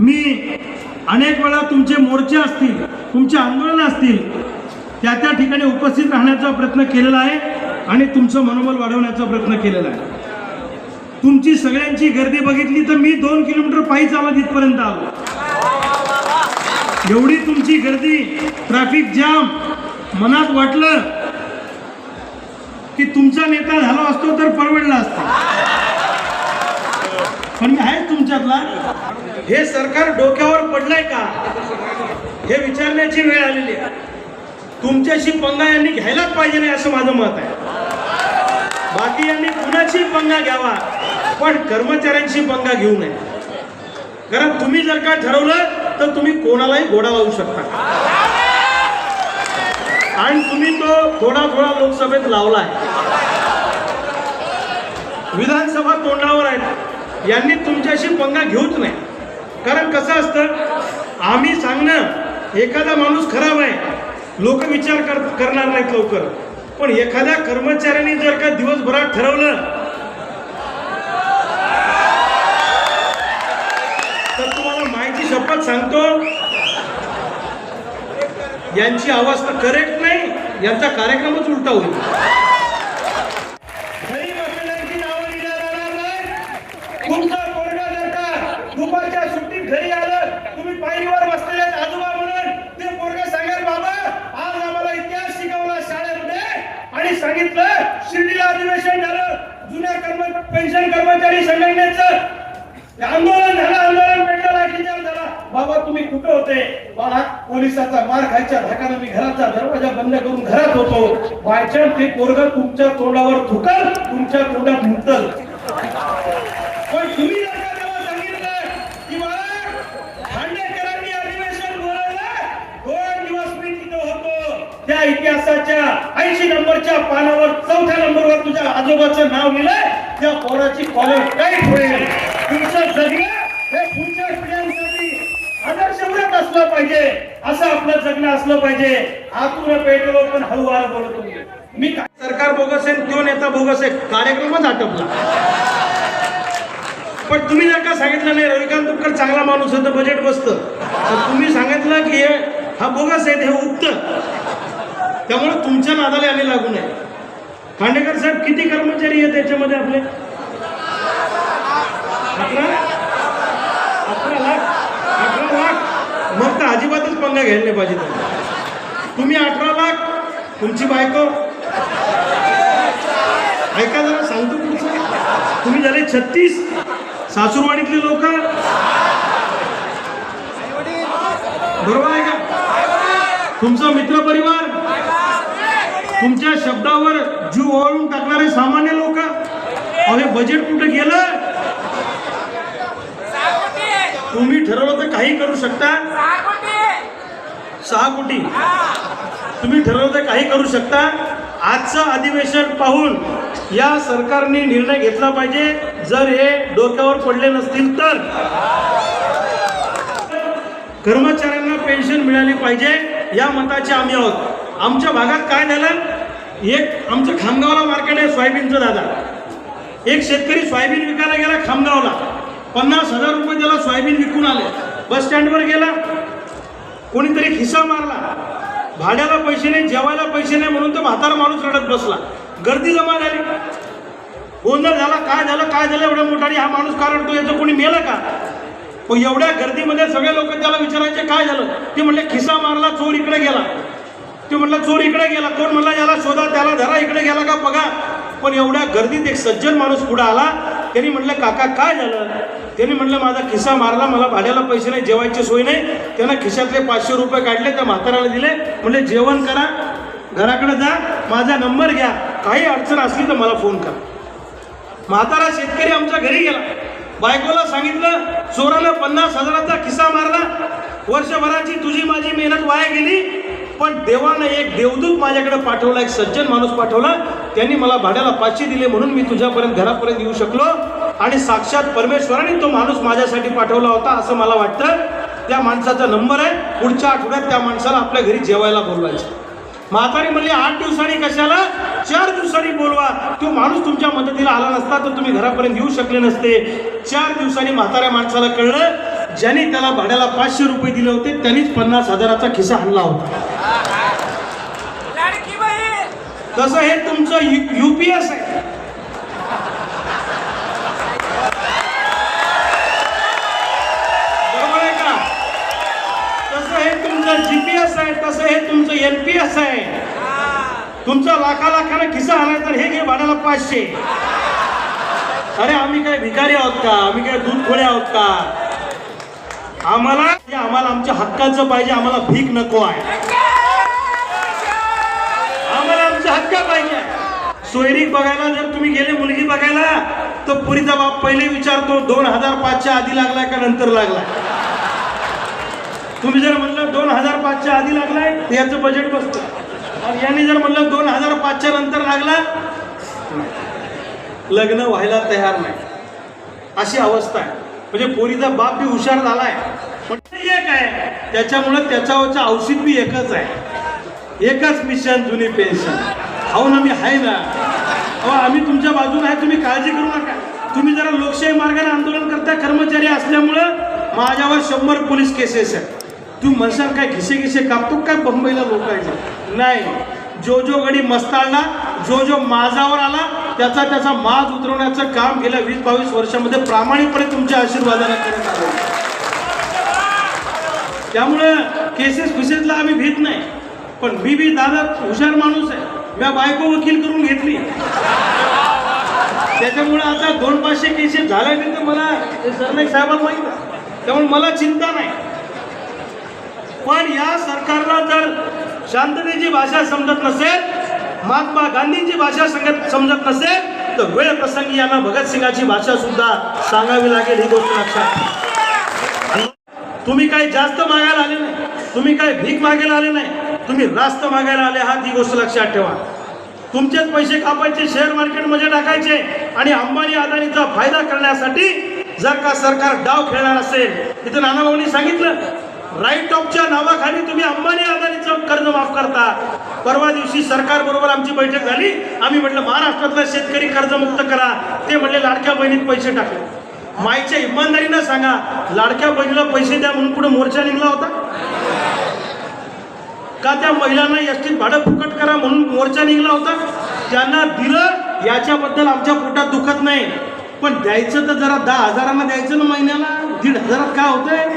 मी अनेक वेळा तुमचे मोर्चे असतील तुमचे आंदोलन असतील त्या त्या ठिकाणी उपस्थित राहण्याचा प्रयत्न केलेला आहे आणि तुमचं मनोबल वाढवण्याचा प्रयत्न केलेला आहे. तुमची सगळ्यांची गर्दी बघितली तर मी दोन किलोमीटर पायी चालत इथपर्यंत आलो. एवढी तुमची गर्दी ट्रॅफिक जाम मनात वाटलं की तुमचा नेता झाला असतो तर परवडला असतो. पण मी आहे तुमच्यातला? हे सरकार डोक्यावर पडलंय का? हे विचारण्याची वेळ आलेली आहे. तुमच्याशी पंगा यांनी घ्यायलाच पाहिजे नाही असं माझं मत आहे. बाकी यांनी कुणाची पंगा घ्यावा? पण कर्मचाऱ्यांशी पंगा घेऊ नये. कारण तुम्ही जर का ठरवलं तर तुम्ही कोणालाही घोडा लावू शकता. आणि तुम्ही तो थोडा थोडा लोकसभेत लावलाय. विधानसभा तोंडावर आहे यांनी तुमच्याशी पंगा घेऊच नाही कारण कसं असतं आम्ही सांगणं एखादा माणूस खराब आहे लोक विचार कर करणार नाहीत लवकर. पण एखाद्या कर्मचाऱ्याने जर का दिवसभरात ठरवलं तर तुम्हाला माहिती शपथ सांगतो यांची अवस्था करेक्ट नाही यांचा कार्यक्रमच उलटा होईल घरी बसलेल्यांची नावं लिहिल्या जाणार नाही. तुमचा पोरगा जर का दुपारच्या सुट्टीत घरी आलं तुम्ही पायरीवर बसलेले आहेत आजोबा म्हणून ते पोरगा सांगेल बाबा आज आम्हाला इतिहास शिकवला शाळेमध्ये आणि सांगितलं शिर्डीला अधिवेशन झालं जुन्या कर्म पेन्शन कर्मचारी संघटनेचं आंदोलन झालं आंदोलन पेटलं झाला. बाबा तुम्ही कुठे होते? बाळा पोलिसाचा मार खायच्या धाकानं मी घराचा दरवाजा बंद करून घरात होतो. बायचान्स ते पोरग तुमच्या तोंडावर थुकल तुमच्या तोंडात मुतल पण तुम्ही जर का तेव्हा सांगितलं की बाळा खांडेकरांनी अधिवेशन बोलवलं दोन दिवस मी तिथं होतो त्या इतिहासाच्या ऐंशी नंबरच्या पानावर चौथ्या नंबरवर तुझ्या आजोबाचं नाव लिहिलंय त्या पोराची कॉलेज काही होईल तुमचं जगणं हे पुढच्या पिढ्यांसाठी आदर्शव्रत असलं पाहिजे असं आपलं जगणं असलं पाहिजे. आतून पेटलो पण हळूवार बोलतो मी. मी काय सरकार बोगस आहे तो नेता बोगस आहे. कार्यक्रमच आटपला. पण तुम्ही जर का सांगितलं नाही रविकांत तुपकर चांगला माणूस होतं बजेट बसतं तर तुम्ही सांगितलं की हे हा बोगस आहे हे उत्तर त्यामुळे तुमच्या नादाला आम्ही लागू नये. खांडेकर साहेब किती कर्मचारी आहेत त्याच्यामध्ये आपले? अकरा? अकरा लाख? अकरा लाख? मग तर अजिबातच पंगा घ्यायला नाही पाहिजे तुम्ही अठरा लाख तुमची बायको. ऐका जरा सांगतो तुमचं तुम्ही झाले छत्तीस. सासूरवाडीतले लोक. बरोबर आहे का? तुमचा मित्र परिवार तुमच्या शब्दावर जीव ओवाळून टाकणारे सामान्य लोक? अरे बजेट कुठे गेलं? तुम्ही ठरवलं तर काही करू शकता. सहा कोटी. तुम्ही ठरवलं तर काही करू शकता. आजचं अधिवेशन पाहून या सरकारने निर्णय घेतला पाहिजे. जर हे डोक्यावर पडले नसतील तर. कर्मचाऱ्यांना पेन्शन मिळाली पाहिजे. या मताचे आम्ही आहोत. आमच्या भागात काय झालं? एक आमचं खामगावला मार्केट आहे सोयाबीनचं दादा. एक शेतकरी सोयाबीन विकायला गेला खामगावला. पन्नास हजार रुपये त्याला सोयाबीन विकून आले. बस स्टँडवर गेला. कोणीतरी खिसा मारला. भाड्याला पैसे नाही जेवायला पैसे नाही म्हणून तो म्हातारा माणूस रडत बसला. गर्दी जमा झाली. गोंधळ झाला. काय झालं? काय झालं? एवढ्या मोठाने हा माणूस का रडतो याचं कोणी मेलं का? मग एवढ्या गर्दीमध्ये सगळे लोक त्याला विचारायचे काय झालं? ते म्हणले खिसा मारला चोर इकडे गेला. ते म्हणला चोर इकडे गेला. कोण म्हणला याला शोधा त्याला धरा इकडे गेला का बघा. पण एवढ्या गर्दीत एक सज्जन माणूस पुढे आला. त्यांनी म्हटलं काका काय झालं? त्यांनी म्हटलं माझा खिसा मारला मला भाड्याला पैसे नाही जेवायची सोय नाही. त्यानं खिशातले पाचशे रुपये काढले त्या म्हाताऱ्याला दिले. म्हणले जेवण करा घराकडे जा माझा नंबर घ्या. काही अडचण असली तर मला फोन करा. म्हातारा शेतकरी आमच्या घरी गेला. बायकोला सांगितलं चोरानं पन्नास हजाराचा खिस्सा मारला. वर्षभराची तुझी माझी मेहनत वाया गेली. पण देवानं एक देवदूत माझ्याकडे पाठवला एक सज्जन माणूस पाठवला. त्यांनी मला भाड्याला पाचशे दिले म्हणून मी तुझ्यापर्यंत घरापर्यंत येऊ शकलो. आणि साक्षात परमेश्वराने तो माणूस माझ्यासाठी पाठवला होता असं मला वाटतं. त्या माणसाचा नंबर आहे. पुढच्या आठवड्यात त्या माणसाला आपल्या घरी जेवायला बोलवायचं. म्हातारी म्हणली आठ दिवसांनी कशाला? चार दिवसांनी बोलवा. तो माणूस तुमच्या मदतीला आला नसता तर तुम्ही घरापर्यंत येऊ शकले नसते. चार दिवसांनी म्हाताऱ्या माणसाला कळलं. ज्यांनी त्याला भाड्याला पाचशे रुपये दिले होते त्यांनीच पन्नास हजाराचा खिसा आणला होता. तसं हे तुमचं युपीएस आहे. बरोबर आहे का? तसं हे तुमचं जीपीएस आहे तसं हे तुमचं एनपीएस आहे. तुमचा लाखा लाखानं खिसा आलाय तर हे घे भाड्याला पाचशे. अरे आम्ही काय भिकारी आहोत का? आम्ही काय दूध खोडे आहोत का? आम्हाला आम्हाला आमच्या हक्काचं पाहिजे आम्हाला भीक नको आहे. आम्हाला आमच्या हक्क पाहिजे. सोयरी बघायला जर तुम्ही गेले मुलगी बघायला तर पुरीचा बाप पहिले विचारतो दोन हजार पाचच्या आधी लागलाय का नंतर लागलाय? तुम्ही जर म्हणलं दोन हजार पाचच्या आधी लागलाय तर याचं बजेट बसतं. आणि यांनी जर म्हणलं दोन हजार पाचच्या नंतर लागला लग्न व्हायला तयार नाही. अशी अवस्था आहे. म्हणजे पोरीचा बाप बी हुशार झालाय. पण ते एक आहे त्याच्यामुळे त्याच्यावरचं औषध बी एकच आहे. एकच मिशन जुनी पेन्शन. हो ना मी आहे ना? अहो आम्ही तुमच्या बाजूला आहे तुम्ही काळजी करू नका. तुम्ही जरा लोकशाही मार्गाने आंदोलन करता कर्मचारी असल्यामुळं माझ्यावर शंभर पोलीस केसेस आहेत. तू म्हणशाल काय घिसे घिसे कापतो काय बंबईला लोकायचं नाही. जो जो गडी मस्ताळला जो जो माझावर आला त्याचा त्याचा माज उतरवण्याचं काम गेल्या वीस बावीस वर्षामध्ये प्रामाणिकपणे तुमच्या आशीर्वादाला करत आलो. त्यामुळं केसेस फिसेसला आम्ही भीत नाही. पण मी बी दादा हुशार माणूस आहे. मी बायको वकील करून घेतली. त्याच्यामुळे आता दोन पाचशे केसेस झाल्या नाही तर मला सरनाईक साहेबांना माहीत त्यामुळे मला चिंता नाही. पण या सरकारला जर शांततेची भाषा समजत नसेल महात्मा गांधींची भाषा संगत समजत नसेल तर वेळ प्रसंगी यांना भगतसिंगाची भाषा सुद्धा सांगावी लागेल ही गोष्ट लक्षात तुम्ही काही जास्त मागायला आले नाही तुम्ही काही भीक मागायला आले नाही तुम्ही रास्त मागायला आले आहात ही गोष्ट लक्षात ठेवा. तुमचेच पैसे कापायचे शेअर मार्केटमध्ये टाकायचे आणि अंबानी अदानीचा फायदा करण्यासाठी जर का सरकार डाव खेळणार असेल इथं नानाभाऊनी सांगितलं राईट ऑफच्या नावाखाली तुम्ही अंबानी अदानीचं कर्ज माफ करता. परवा दिवशी सरकार बरोबर आमची बैठक झाली. आम्ही म्हटलं महाराष्ट्रातला शेतकरी कर्जमुक्त करा. ते म्हणले लाडक्या बहिणीत पैसे टाकले माईच्या इमानदारीनं सांगा लाडक्या बहिणीला पैसे द्या म्हणून पुढे मोर्चा निघला होता. का त्या महिलांना एसटीत भाडं फुकट करा म्हणून मोर्चा निघला होता? त्यांना दिलं याच्याबद्दल आमच्या पोटात दुखत नाही. पण द्यायचं तर जरा दहा हजारांना द्यायचं ना महिन्याला. दीड हजारात काय होतंय?